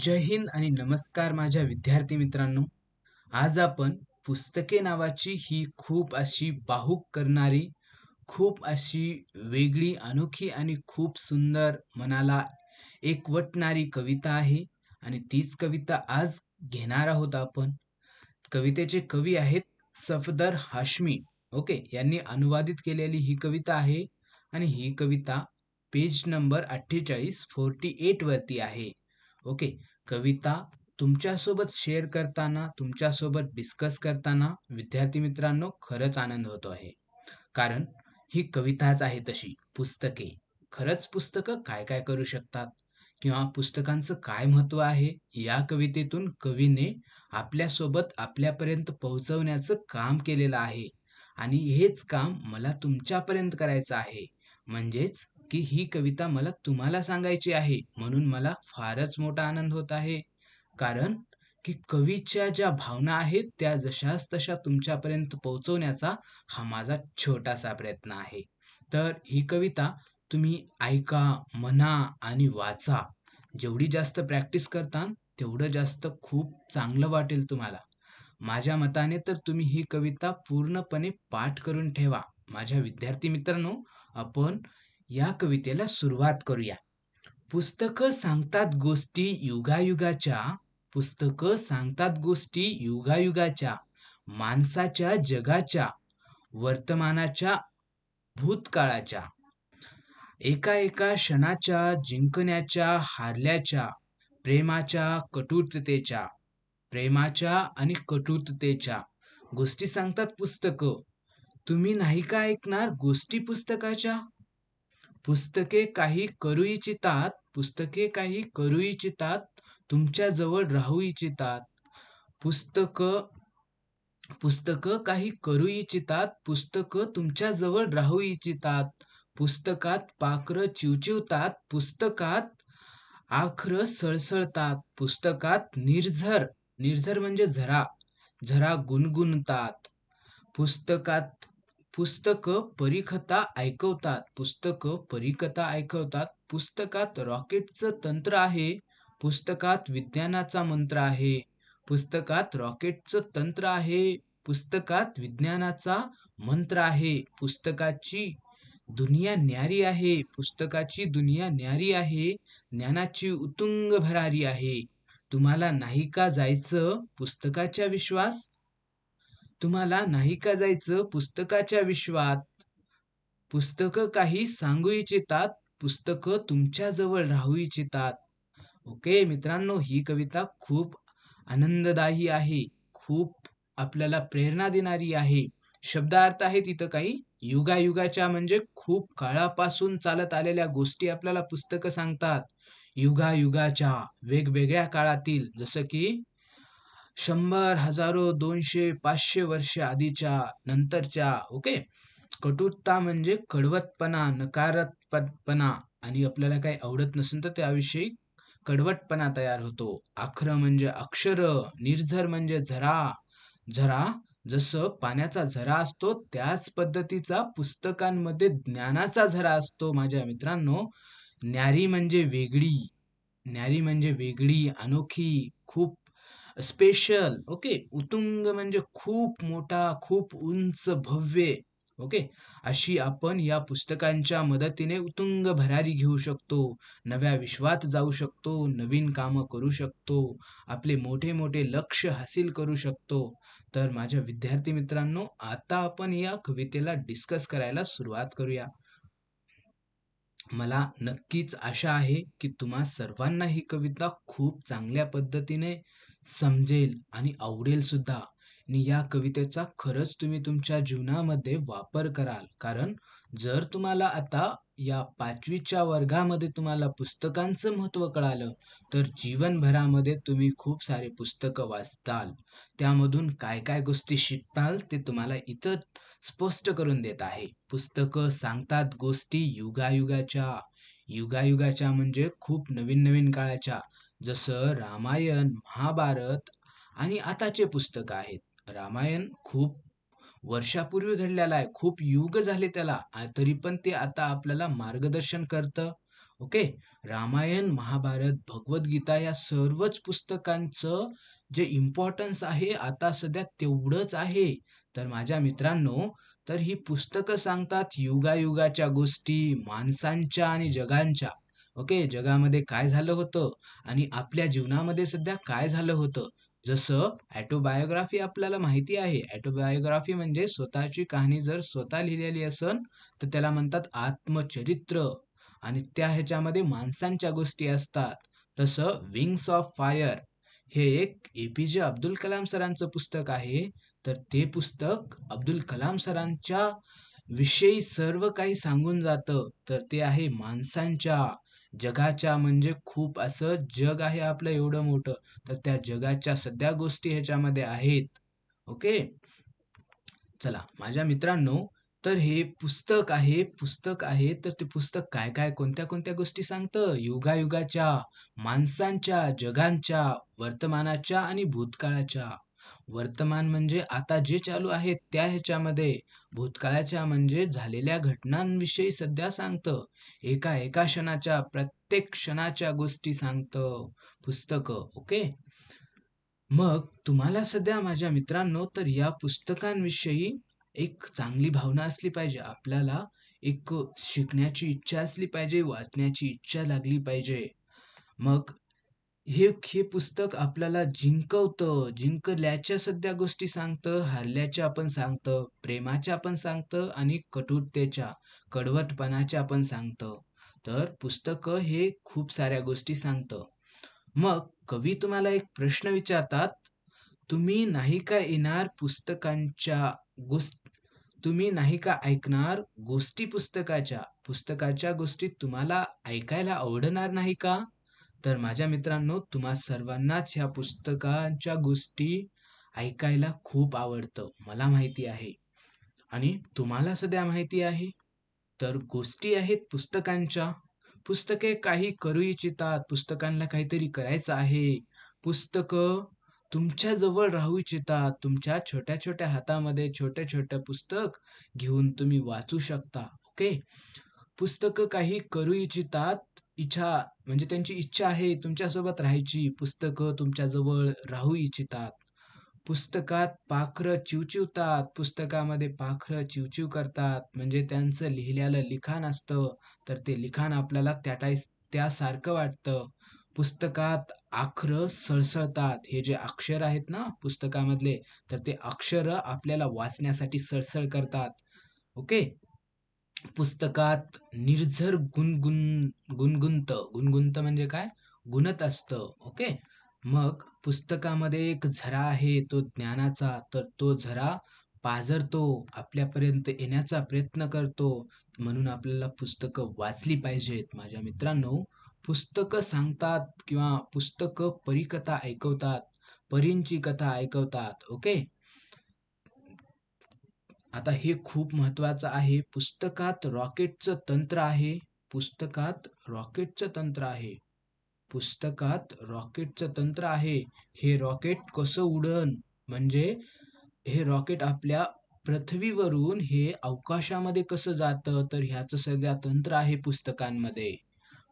जय हिंद आणि नमस्कार माझ्या विद्यार्थी मित्रांनो. आज आपण पुस्तके नावाची ही खूप अशी बाहूक करणारी खूप अशी वेगळी अनोखी आणि खूप सुंदर मनाला एकवटणारी कविता आहे आणि तीच कविता आज घेणार आहोत आपण. कवितेचे कवी आहेत सफदर हाशमी. ओके यांनी अनुवादित केलेली ही कविता आहे आणि ही कविता पेज नंबर अठ्ठेचाळीस फोर्टी एटवरती आहे. ओके कविता तुमच्यासोबत शेअर करताना तुमच्यासोबत डिस्कस करताना विद्यार्थी मित्रांनो खरंच आनंद होतो आहे. कारण ही कविताच आहे तशी पुस्तके. खरंच पुस्तकं काय काय करू शकतात? किंवा पुस्तकांचं काय महत्त्व आहे? या कवितेतून कवीने आपल्यासोबत आपल्यापर्यंत पोहोचवण्याचं काम केलेलं आहे. आणि हेच काम मला तुमच्यापर्यंत करायचं आहे. म्हणजेच की ही कविता मला तुम्हाला सांगायची आहे म्हणून मला फारच मोठा आनंद होत आहे. कारण की कवीच्या ज्या भावना आहेत त्या जशाच तशा तुमच्यापर्यंत पोहोचवण्याचा हा माझा छोटासा प्रयत्न आहे. तर ही कविता तुम्ही ऐका म्हणा आणि वाचा. जेवढी जास्त प्रॅक्टिस करता तेवढं जास्त खूप चांगलं वाटेल तुम्हाला. माझ्या मताने तर तुम्ही ही कविता पूर्णपणे पाठ करून ठेवा. माझ्या विद्यार्थी मित्रांनो आपण या कवितेला सुरुवात करूया. पुस्तकं सांगतात गोष्टी युगायुगाच्या पुस्तकं सांगतात गोष्टी युगायुगाच्या माणसाच्या जगाच्या वर्तमानाच्या भूतकाळाच्या. एका एका क्षणाच्या जिंकण्याच्या हारल्याच्या प्रेमाच्या कटुरतेच्या प्रेमाच्या आणि कटुरतेच्या गोष्टी सांगतात पुस्तकं. तुम्ही नाही का ऐकणार गोष्टी पुस्तकाच्या? पुस्तके काही करू इच्छितात पुस्तके काही करू इच्छितात तुमच्याजवळ राहू इच्छितात पुस्तकं पुस्तकं काही करू इच्छितात पुस्तकं तुमच्याजवळ राहू इच्छितात पुस्तकात पाखरं चिवचिवतात पुस्तकात आखरं सळसळतात. पुस्तकात निर्झर निर्झर म्हणजे झरा झरा गुणगुणतात. पुस्तकात पुस्तकं परिकथा ऐकवतात. पुस्तकं परिकथा ऐकवतात. पुस्तकात रॉकेटचं तंत्र आहे. पुस्तकात विज्ञानाचा मंत्र आहे. पुस्तकात रॉकेटचं तंत्र आहे. पुस्तकात विज्ञानाचा मंत्र आहे. पुस्तकाची दुनिया न्यारी आहे. पुस्तकाची दुनिया न्यारी आहे. ज्ञानाची उतुंग भरारी आहे. तुम्हाला नाही का जायचं? पुस्तकाच्या विश्वास? तुम्हाला नाही का जायचं? पुस्तकाच्या विश्वात. पुस्तकं काही सांगू इच्छितात पुस्तकं तुमच्या जवळ राहू इच्छितात. ओके मित्रांनो ही कविता खूप आनंददायी आहे. खूप आपल्याला प्रेरणा देणारी आहे. शब्दार्थ आहे तिथं काही. युगायुगाच्या म्हणजे खूप काळापासून चालत आलेल्या गोष्टी आपल्याला पुस्तकं सांगतात. युगायुगाच्या वेगवेगळ्या काळातील जसं की शंभर हजारो दोनशे पाचशे वर्ष आधीच्या नंतरच्या ओके? कटुता म्हणजे कडवतपणा नकारात्मकपणा आणि आपल्याला काही आवडत नसेल तर त्याविषयी कडवटपणा तयार होतो. आखर म्हणजे अक्षर निर्झर म्हणजे झरा. झरा जसं पाण्याचा झरा असतो त्याच पद्धतीचा पुस्तकांमध्ये ज्ञानाचा झरा असतो माझ्या मित्रांनो. न्यारी म्हणजे वेगळी. न्यारी म्हणजे वेगळी अनोखी खूप स्पेशल ओके? उतुंग म्हणजे खूप मोठा खूप उंच भव्य ओके? अशी आपण या पुस्तकांच्या मदतीने उतुंग भरारी घेऊ शकतो नव्या विश्वात जाऊ शकतो नवीन कामं करू शकतो आपले मोठे मोठे लक्ष हासिल करू शकतो. तर माझ्या विद्यार्थी मित्रांनो आता आपण या कवितेला डिस्कस करायला सुरुवात करूया. मला नक्कीच आशा आहे की तुम्हा सर्वांना ही कविता खूप चांगल्या पद्धतीने समजेल आणि आवडेल सुद्धा. आणि या कवितेचा खरंच तुम्ही तुमच्या जीवनामध्ये वापर कराल. कारण जर तुम्हाला आता या पाचवीच्या वर्गामध्ये तुम्हाला पुस्तकांचं महत्त्व कळालं तर जीवनभरामध्ये तुम्ही खूप सारे पुस्तकं वाचताल. त्यामधून काय काय गोष्टी शिकताल ते तुम्हाला इथं स्पष्ट करून देत आहे. पुस्तकं सांगतात गोष्टी युगायुगाच्या. युगायुगाच्या म्हणजे खूप नवीन नवीन काळाच्या. जसं रामायण महाभारत आणि आताचे पुस्तकं आहेत. रामायण खूप वर्षापूर्वी घडलेलं आहे. खूप युग झाले त्याला. तरी पण ते आता आपल्याला मार्गदर्शन करतं. ओके? रामायण महाभारत भगवद्गीता या सर्वच पुस्तकांचं जे इम्पॉर्टन्स आहे आता सध्या तेवढंच आहे. तर माझ्या मित्रांनो तर ही पुस्तकं सांगतात युगायुगाच्या गोष्टी माणसांच्या आणि जगांच्या. ओके? जगामध्ये काय झालं होतं आणि आपल्या जीवनामध्ये सध्या काय झालं होतं? जसं ॲटोबायोग्राफी आपल्याला माहिती आहे. ॲटोबायोग्राफी म्हणजे स्वतःची कहाणी जर स्वतः लिहिलेली असन तर त्याला म्हणतात आत्मचरित्र. आणि त्या ह्याच्यामध्ये माणसांच्या गोष्टी असतात. तसं विंग्स ऑफ फायर हे एक ए पी जे अब्दुल कलाम सरांचं पुस्तक आहे. तर ते पुस्तक अब्दुल कलाम सरांच्या विषयी सर्व काही सांगून जातं. तर ते आहे माणसांच्या. जगाच्या म्हणजे खूप असं जग आहे आपलं एवढं मोठं. तर त्या जगाच्या सध्या गोष्टी ह्याच्यामध्ये आहेत. ओके? चला माझ्या मित्रांनो तर हे पुस्तक आहे पुस्तक आहे तर ते पुस्तक काय काय कोणत्या कोणत्या गोष्टी सांगतं? युगायुगाच्या माणसांच्या जगांच्या वर्तमानाच्या आणि भूतकाळाच्या. वर्तमान म्हणजे आता जे चालू आहे त्या ह्याच्यामध्ये भूतकाळाच्या म्हणजे झालेल्या घटनांविषयी सध्या सांगतं. एका एका क्षणाच्या प्रत्येक क्षणाच्या गोष्टी सांगतं पुस्तकं ओके? मग तुम्हाला सध्या माझ्या मित्रांनो तर या पुस्तकांविषयी एक चांगली भावना असली पाहिजे. आपल्याला एक शिकण्याची इच्छा असली पाहिजे वाचण्याची इच्छा लागली पाहिजे. मग हे हे पुस्तक आपल्याला जिंकवतं जिंकल्याच्या सध्या गोष्टी सांगतं हरल्याच्या आपण सांगतं प्रेमाच्या पण सांगतं आणि कटुरतेच्या कडवटपणाच्या आपण सांगतं. तर पुस्तकं हे खूप साऱ्या गोष्टी सांगतं. मग कवी तुम्हाला एक प्रश्न विचारतात तुम्ही नाही का येणार पुस्तकांच्या गोष्ट तुम्ही नाही का ऐकणार गोष्टी पुस्तकाच्या? पुस्तकाच्या गोष्टी तुम्हाला ऐकायला आवडणार नाही का? तर माझ्या मित्रांनो तुम्हा सर्वांनाच ह्या पुस्तकांच्या गोष्टी ऐकायला खूप आवडतं मला माहिती आहे. आणि तुम्हाला सध्या माहिती आहे? तर गोष्टी आहेत पुस्तकांच्या. पुस्तके काही करू इच्छितात पुस्तकांना काहीतरी करायचं आहे. पुस्तकं तुमच्या जवळ राहू इच्छितात तुमच्या छोट्या छोट्या हातामध्ये छोट्या छोट्या पुस्तक घेऊन तुम्ही वाचू शकता ओके? पुस्तकं काही करू इच्छितात इच्छा म्हणजे त्यांची इच्छा आहे तुमच्यासोबत राहायची. पुस्तकं तुमच्याजवळ राहू इच्छितात. पुस्तकात पाखरं चिवचिवतात. पुस्तकामध्ये पाखरं चिवचिव करतात. म्हणजे त्यांचं लिहिलेलं लिखाण असतं. तर ते लिखाण आपल्याला त्या त्यासारखं वाटतं. पुस्तकात आखरं सळसळतात. हे जे अक्षर आहेत ना पुस्तकामधले तर ते अक्षरं आपल्याला वाचण्यासाठी सळसळ करतात. ओके? पुस्तकात निर्झर गुणगुण गुणगुंत गुणगुंत म्हणजे काय? गुणत असतं. ओके? मग पुस्तकामध्ये एक झरा आहे तो ज्ञानाचा. तर तो झरा पाझरतो आपल्यापर्यंत येण्याचा प्रयत्न करतो. म्हणून आपल्याला पुस्तकं वाचली पाहिजेत माझ्या मित्रांनो. पुस्तकं सांगतात किंवा पुस्तकं परिकथा ऐकवतात परींची कथा ऐकवतात. ओके? आता हे खूप महत्त्वाचं आहे. पुस्तकात रॉकेटचं तंत्र आहे. पुस्तकात रॉकेटचं तंत्र आहे. पुस्तकात रॉकेटचं तंत्र आहे. हे रॉकेट कसं उडन? म्हणजे हे रॉकेट आपल्या पृथ्वीवरून हे अवकाशामध्ये कसं जातं? तर ह्याचं सध्या तंत्र आहे पुस्तकांमध्ये.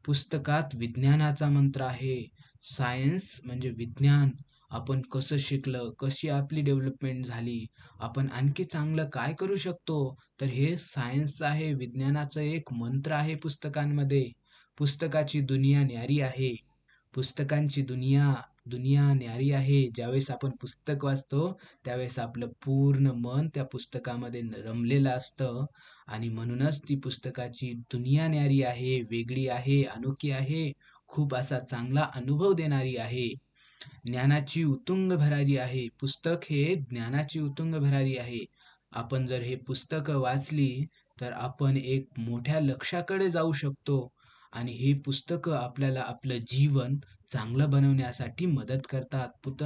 पुस्तकात विज्ञानाचा मंत्र आहे. सायन्स म्हणजे विज्ञान. आपण कसं शिकलं कशी आपली डेव्हलपमेंट झाली आपण आणखी चांगलं काय करू शकतो? तर हे सायन्सचं आहे विज्ञानाचं एक मंत्र आहे पुस्तकांमध्ये. पुस्तकाची दुनिया न्यारी आहे. पुस्तकांची दुनिया दुनिया न्यारी आहे. ज्यावेळेस आपण पुस्तक वाचतो त्यावेळेस आपलं पूर्ण मन त्या पुस्तकामध्ये रमलेलं असतं. आणि म्हणूनच ती पुस्तकाची दुनिया न्यारी आहे वेगळी आहे अनोखी आहे. खूप असा चांगला अनुभव देणारी आहे. ज्ञानाची उतुंग भरारी आहे. पुस्तक हे ज्ञानाची उतुंग भरारी आहे. आपण जर हे पुस्तक वाचली तर आपण एक मोठ्या लक्षाकडे जाऊ शकतो आणि हे पुस्तकं आपल्याला आपलं जीवन चांगलं बनवण्यासाठी मदत करतात. पुत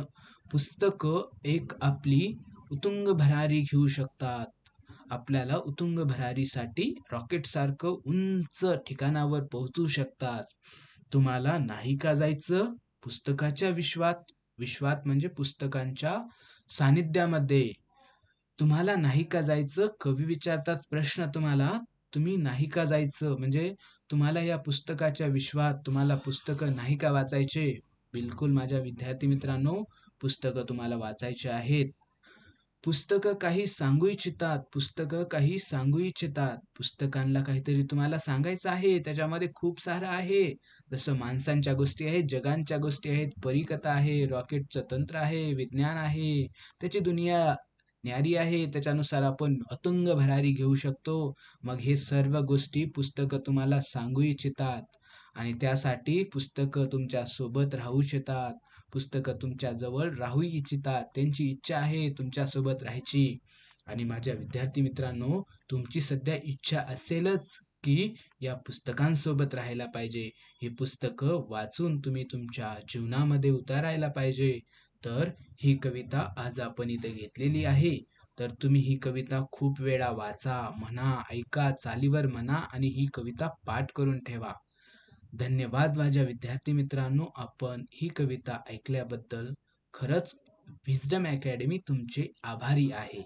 पुस्तकं एक आपली उतुंग भरारी घेऊ शकतात. आपल्याला उतुंग भरारीसाठी रॉकेटसारखं उंच ठिकाणावर पोहोचू शकतात. तुम्हाला नाही का जायचं? पुस्तकाच्या विश्वात विश्वात म्हणजे पुस्तकांच्या सानिध्यामध्ये तुम्हाला नाही का जायचं? कवी विचारतात प्रश्न तुम्हाला तुम्ही नाही का जायचं? म्हणजे तुम्हाला या पुस्तकाच्या विश्वात तुम्हाला पुस्तकं नाही का वाचायचे? बिलकुल माझ्या विद्यार्थी मित्रांनो पुस्तकं तुम्हाला वाचायचे आहेत. पुस्तकं काही सांगू इच्छितात पुस्तकं काही सांगू इच्छितात. पुस्तकांना काहीतरी तुम्हाला सांगायचं आहे त्याच्यामध्ये खूप सारं आहे. जसं माणसांच्या गोष्टी आहेत जगांच्या गोष्टी आहेत परिकथा आहे रॉकेटचं तंत्र आहे विज्ञान आहे. त्याची दुनिया न्यारी आहे त्याच्यानुसार आपण अतुंग भरारी घेऊ शकतो. मग हे सर्व गोष्टी पुस्तकं तुम्हाला सांगू इच्छितात. आणि त्यासाठी पुस्तकं तुमच्यासोबत राहू इच्छितात. पुस्तकं तुमच्याजवळ राहू इच्छितात. त्यांची इच्छा आहे तुमच्यासोबत राहायची. आणि माझ्या विद्यार्थी मित्रांनो तुमची सध्या इच्छा असेलच की या पुस्तकांसोबत राहायला पाहिजे. ही पुस्तकं वाचून तुम्ही तुमच्या जीवनामध्ये उतारायला पाहिजे. तर ही कविता आज आपण इथे घेतलेली आहे. तर तुम्ही ही कविता खूप वेळा वाचा म्हणा ऐका चालीवर म्हणा आणि ही कविता पाठ करून ठेवा. धन्यवाद माझ्या विद्यार्थी मित्रांनो. आपण ही कविता ऐकल्याबद्दल खरंच विजडम अकॅडमी तुमचे आभारी आहे.